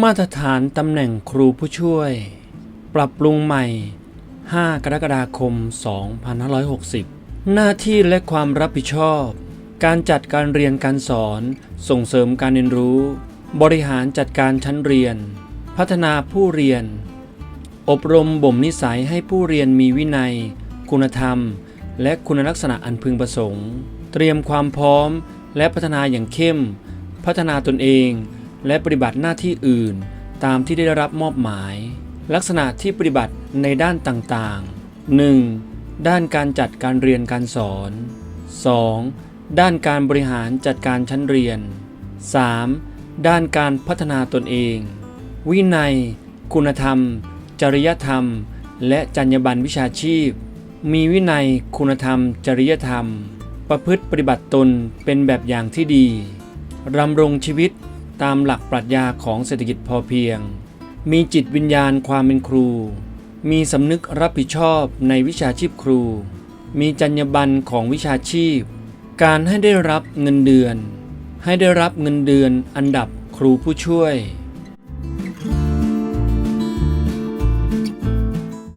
มาตรฐานตำแหน่งครูผู้ช่วย ปรับปรุงใหม่ 5 กรกฎาคม 2560 หน้าที่และความรับผิดชอบ การจัดการเรียนการสอน ส่งเสริมการเรียนรู้ บริหารจัดการชั้นเรียน พัฒนาผู้เรียน อบรมบ่มนิสัยให้ผู้เรียนมีวินัย คุณธรรม และคุณลักษณะอันพึงประสงค์ เตรียมความพร้อม และพัฒนาอย่างเข้ม พัฒนาตนเอง และปฏิบัติหน้าที่อื่นตามที่ได้รับมอบหมาย ลักษณะที่ปฏิบัติในด้านต่างๆ 1. ด้านการจัดการเรียนการสอน 2. ด้านการบริหารจัดการชั้นเรียน 3. ด้านการพัฒนาตนเอง วินัย คุณธรรม จริยธรรม และจรรยาบรรณวิชาชีพ มีวินัย คุณธรรม จริยธรรม ประพฤติปฏิบัติตนเป็นแบบอย่างที่ดีรำรงชีวิต ตามหลักปรัชญาของเศรษฐกิจพอเพียง มีจิตวิญญาณความเป็นครู มีสำนึกรับผิดชอบในวิชาชีพครู มีจรรยาบรรณของวิชาชีพ การให้ได้รับเงินเดือน ให้ได้รับเงินเดือนอันดับครูผู้ช่วย